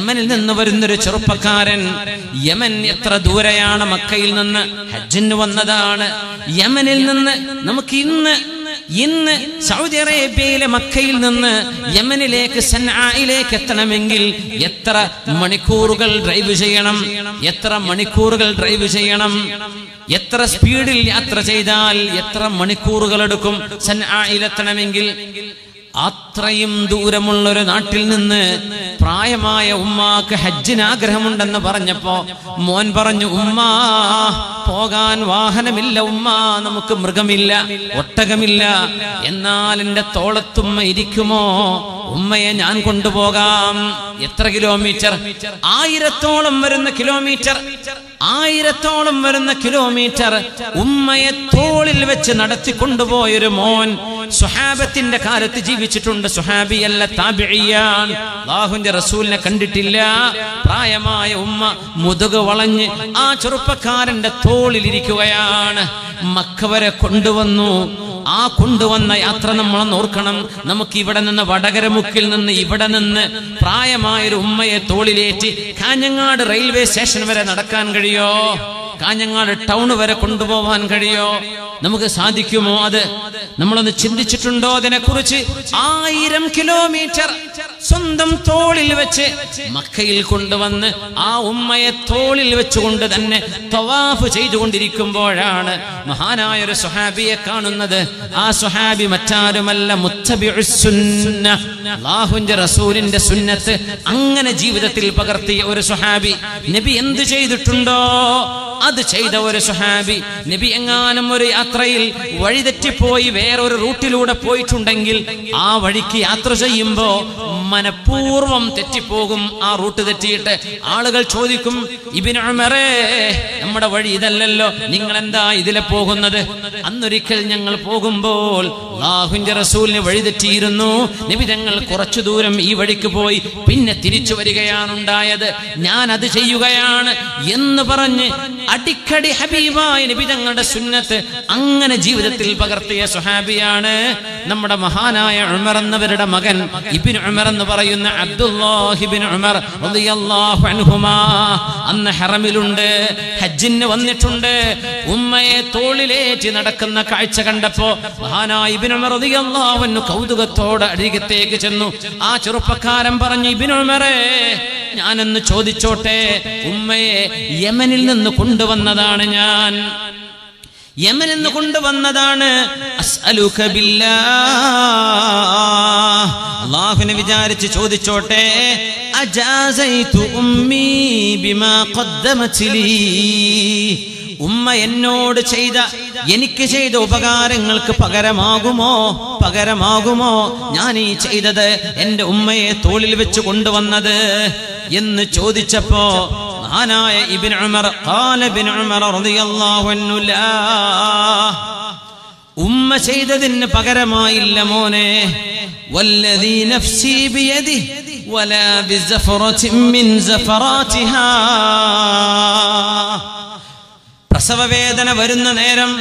യമനിൽ നിന്ന് വരുന്നൊരു ചെറുപ്പക്കാരൻ യമൻ എത്ര ദൂരെയാണ് മക്കയിൽ നിന്ന് ഹജ്ജിന് വന്നതാണ്. യമനിൽ നിന്ന് നമുക്ക് ഇന്ന് ഇന്ന് സൗദി അറേബ്യയിലെ മക്കയിൽ നിന്ന് യമനിലേക്ക് സൻആയിലേക്ക് എത്തണമെങ്കിൽ എത്ര മണിക്കൂറുകൾ ഡ്രൈവ് ചെയ്യണം എത്ര മണിക്കൂറുകൾ ഡ്രൈവ് ചെയ്യണം എത്ര സ്പീഡിൽ യാത്ര ചെയ്താൽ എത്ര മണിക്കൂറുകൾ എടുക്കും സൻആയിലെത്തണമെങ്കിൽ അത്രയും ദൂരമുള്ള ഒരു നാട്ടിൽ നിന്ന് പ്രായമായ ഉമ്മാക്ക് ഹജ്ജിന് ആഗ്രഹമുണ്ടെന്ന് പറഞ്ഞപ്പോ മോൻ പറഞ്ഞു ഉമ്മ പോകാൻ വാഹനമില്ല ഉമ്മ നമുക്ക് മൃഗമില്ല ഒട്ടകമില്ല. എന്നാൽ എന്റെ തോളത്തുമ്മ ഇരിക്കുമോ? ഉമ്മയെ ഞാൻ കൊണ്ടുപോകാം. എത്ര കിലോമീറ്റർ? ആയിരത്തോളം വരുന്ന കിലോമീറ്റർ. ആയിരത്തോളം വരുന്ന കിലോമീറ്റർ ഉമ്മയെ തോളിൽ വെച്ച് നടത്തി കൊണ്ടുപോയൊരു മോൻ സുഹാബത്തിന്റെ കാലത്ത് ജീവിച്ചിട്ടുണ്ട് സുഹാബിയല്ല താബിഴിയാൻ അള്ളാഹുവിന്റെ റസൂലിനെ കണ്ടിട്ടില്ല. പ്രായമായ ഉമ്മ മുതുക വളഞ്ഞ് ആ ചെറുപ്പക്കാരന്റെ തോളിൽ ഇരിക്കുകയാണ് മക്ക വരെ കൊണ്ടുവന്നു. ആ കൊണ്ടുവന്ന യാത്ര നമ്മൾ ഓർക്കണം. നമുക്ക് ഇവിടെ നിന്ന് വടകരമുക്കിൽ നിന്ന് ഇവിടെ നിന്ന് പ്രായമായൊരു ഉമ്മയെ തോളിലേറ്റി കാഞ്ഞങ്ങാട് റെയിൽവേ സ്റ്റേഷൻ വരെ നടക്കാൻ കഴിയോ? കാഞ്ഞങ്ങാട് ടൗൺ വരെ കൊണ്ടുപോവാൻ കഴിയോ? നമുക്ക് സാധിക്കുമോ അത്? നമ്മളൊന്ന് ചിന്തിച്ചിട്ടുണ്ടോ അതിനെക്കുറിച്ച്? ആയിരം കിലോമീറ്റർ സ്വന്തം തോളിൽ വെച്ച് മക്കയിൽ കൊണ്ടുവന്ന് ആ ഉമ്മയെ തോളിൽ വെച്ചുകൊണ്ട് തന്നെ തവാഫ് ചെയ്തുകൊണ്ടിരിക്കുമ്പോഴാണ് മഹാനായ ഒരു സുഹാബിയെ കാണുന്നത്. ആ സുഹാബി മറ്റാരുമല്ല അല്ലാഹുവിന്റെ റസൂലിന്റെ സുന്നത്ത് അങ്ങനെ ജീവിതത്തിൽ പകർത്തിയ ഒരു സുഹാബി നബി എന്ത് ചെയ്തിട്ടുണ്ടോ? അത് ചെയ്ത ഒരു സുഹാബി നബി എങ്ങാനും ഒരു യാത്രയിൽ വഴിതെറ്റിപ്പോയി വേറൊരു റൂട്ടിലൂടെ പോയിട്ടുണ്ടെങ്കിൽ ആ വഴിക്ക് യാത്ര ചെയ്യുമ്പോ മനഃപൂർവം തെറ്റിപ്പോകും. ആ റൂട്ട് തെറ്റിയിട്ട് ആളുകൾ ചോദിക്കും ഇബിന് ഉമറേ നമ്മുടെ വഴി ഇതല്ലല്ലോ. നിങ്ങൾ എന്താ ഇതിലെ പോകുന്നത്? അന്നൊരിക്കൽ ഞങ്ങൾ പോകുമ്പോൾ അല്ലാഹുവിന്റെ റസൂലിനെ വഴിതെറ്റിയിരുന്നു. തെറ്റിയിരുന്നു നബി കുറച്ചു ദൂരം ഈ വഴിക്ക് പോയി പിന്നെ തിരിച്ചു വരികയാണ് ഉണ്ടായത്. ഞാൻ അത് ചെയ്യുകയാണ് എന്ന് പറഞ്ഞ് അടിക്കടി ഹബീബായ നബിതങ്ങളുടെ സുന്നത്ത് അങ്ങനെ ജീവിതത്തിൽ പകർത്തിയ സുഹാബിയാണ് നമ്മുടെ മഹാനായ ഉമർ എന്നവരുടെ മകൻ ഇബിൻ ഉമർ എന്ന് പറയുന്ന അബ്ദുല്ലാഹിബിൻ ഉമർ അൻഹുമാ അന്ന് ഹറമിലുണ്ട് ഹജ്ജിന് വന്നിട്ടുണ്ട്. ഉമ്മയെ തോളിലേറ്റി നടക്കുന്ന കാഴ്ച കണ്ടപ്പോ മഹാനായ അൻഹു കൗതുകത്തോടെ അരികത്തേക്ക് ചെന്നു. ആ ചെറുപ്പക്കാരൻ പറഞ്ഞു ഇബിനുമറേ ഞാനെന്ന് ചോദിച്ചോട്ടെ ഉമ്മയെ യമനിൽ നിന്ന് കൊണ്ടുവന്നതാണ് ഞാൻ. യമനിൽ നിന്ന് കൊണ്ടുവന്നതാണ്. അള്ളാഹുവിനെ വിചാരിച്ച് ചോദിച്ചോട്ടെ അജാസൈതു ഉമ്മീ ബിമാ ഖദ്ദമത് ലീ. ഉമ്മ എന്നോട് ചെയ്ത എനിക്ക് ചെയ്ത ഉപകാരങ്ങൾക്ക് പകരമാകുമോ? പകരമാകുമോ? ഞാൻ ഈ ചെയ്തത് എന്റെ ഉമ്മയെ തോളിൽ വെച്ച് കൊണ്ടുവന്നത് എന്ന് ചോദിച്ചപ്പോ നാനായ ഇബിൻ ഉമർ ഖാല ഉമർ റളിയല്ലാഹു അൻഹു ലാ ഉമ്മ ചെയ്തതിന് പകരമായില്ല മോനെ. വല്ലദീ നഫ്സി ബിയദി വലാ മിൻ സഫറാത്തിഹാ. പ്രസവവേദന വരുന്ന നേരം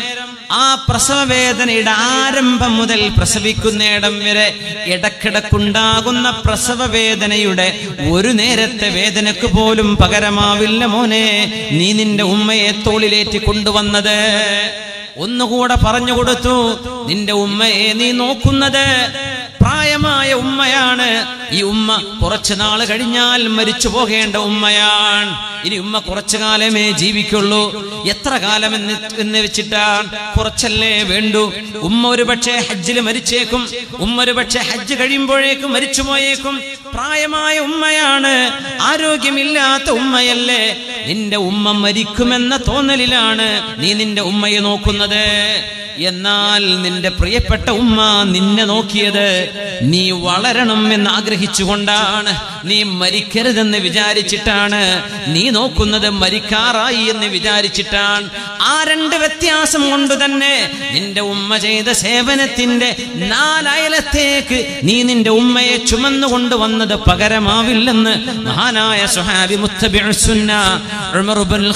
ആ പ്രസവവേദനയുടെ ആരംഭം മുതൽ പ്രസവിക്കുന്നിടം വരെ ഇടക്കിടക്കുണ്ടാകുന്ന പ്രസവവേദനയുടെ ഒരു നേരത്തെ വേദനക്ക് പോലും പകരമാവില്ല മോനെ. നീ നിന്റെ ഉമ്മയെ തോളിലേറ്റി കൊണ്ടുവന്നത്. ഒന്നുകൂടെ പറഞ്ഞു കൊടുത്തു. നിന്റെ ഉമ്മയെ നീ നോക്കുന്നത് പ്രായമായ ഉമ്മയാണ്. ഈ ഉമ്മ കുറച്ചു നാൾ കഴിഞ്ഞാൽ മരിച്ചു പോകേണ്ട ഉമ്മയാണ്. ഇനി ഉമ്മ കുറച്ചു കാലമേ ജീവിക്കുള്ളൂ. എത്ര കാലം എന്ന് എന്ന് വെച്ചിട്ടാണ് കുറച്ചല്ലേ വേണ്ടു? ഉമ്മ ഒരു പക്ഷേ ഹജ്ജിൽ മരിച്ചേക്കും. ഉമ്മ ഒരു പക്ഷേ ഹജ്ജ് കഴിയുമ്പോഴേക്കും മരിച്ചു പോയേക്കും. പ്രായമായ ഉമ്മയാണ്. ആരോഗ്യമില്ലാത്ത ഉമ്മയല്ലേ? നിന്റെ ഉമ്മ മരിക്കുമെന്ന തോന്നലിലാണ് നീ നിന്റെ ഉമ്മയെ നോക്കുന്നത്. എന്നാൽ നിന്റെ പ്രിയപ്പെട്ട ഉമ്മ നിന്നെ നോക്കിയത് നീ വളരണം എന്ന് ആഗ്രഹിച്ചുകൊണ്ടാണ്. നീ മരിക്കരുതെന്ന് വിചാരിച്ചിട്ടാണ്. നീ നോക്കുന്നത് മരിക്കാറായി എന്ന് വിചാരിച്ചിട്ടാണ്. ആ രണ്ട് വ്യത്യാസം കൊണ്ട് തന്നെ നിന്റെ ഉമ്മ ചെയ്ത സേവനത്തിന്റെ നാലയലത്തേക്ക് നീ നിന്റെ ഉമ്മയെ ചുമന്നുകൊണ്ട് വന്നത് പകരമാവില്ലെന്ന് മഹാനായ സുഹാബി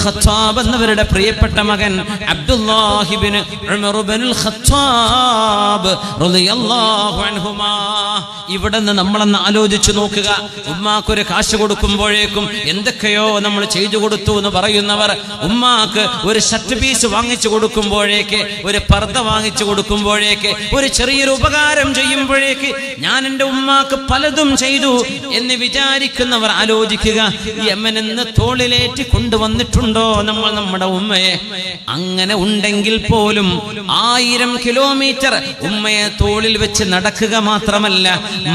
ഖത്താബ് എന്നവരുടെ പ്രിയപ്പെട്ട മകൻ അബ്ദുല്ലാഹിബിന് ഉമർ ഇബ്നുൽ ഖത്താബ് റളിയല്ലാഹു അൻഹുമാ ഇവിടെ നിന്ന് നമ്മളെന്ന് ആലോചിച്ചു നോക്കുക. ഉമ്മാക്കൊരു കാശ് കൊടുക്കുമ്പോഴേക്കും എന്തൊക്കെയോ നമ്മൾ ചെയ്തു കൊടുത്തു എന്ന് പറയുന്നവർ ഉമ്മാക്ക് ഒരു ഷർട്ട് പീസ് വാങ്ങിച്ചു കൊടുക്കുമ്പോഴേക്ക് ഒരു പർദ്ദ വാങ്ങിച്ചു കൊടുക്കുമ്പോഴേക്ക് ഒരു ചെറിയൊരു ഉപകാരം ചെയ്യുമ്പോഴേക്ക് ഞാൻ എന്റെ ഉമ്മാക്ക് പലതും ചെയ്തു എന്ന് വിചാരിക്കുന്നവർ ആലോചിക്കുക. യമനെന്ന് തോളിലേറ്റി കൊണ്ടുവന്നിട്ടുണ്ടോ നമ്മൾ നമ്മുടെ ഉമ്മയെ? അങ്ങനെ ഉണ്ടെങ്കിൽ പോലും ആയിരം കിലോമീറ്റർ ഉമ്മയെ തോളിൽ വെച്ച് നടക്കുക മാത്രമല്ല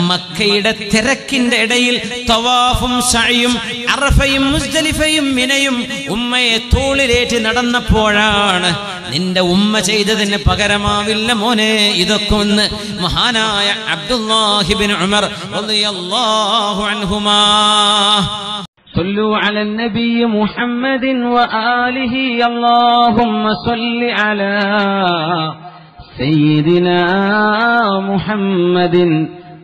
മക്കയുടെ തിരക്കിന്റെ ഇടയിൽ തവാഫും ഷയും അറഫയും മുസ്ദലിഫയും മിനയും ഉമ്മയെ തോളിലേറ്റ് നടന്നപ്പോഴാണ് നിന്റെ ഉമ്മ ചെയ്തതിന് പകരമാവില്ല മോനെ ഇതൊക്കെ ഒന്ന് മഹാനായ അബ്ദുല്ലാഹിബിൻ ഉമർ റളിയല്ലാഹു അൻഹുമാ صلوا على النبي محمد وآله اللهم صل على سيدنا محمد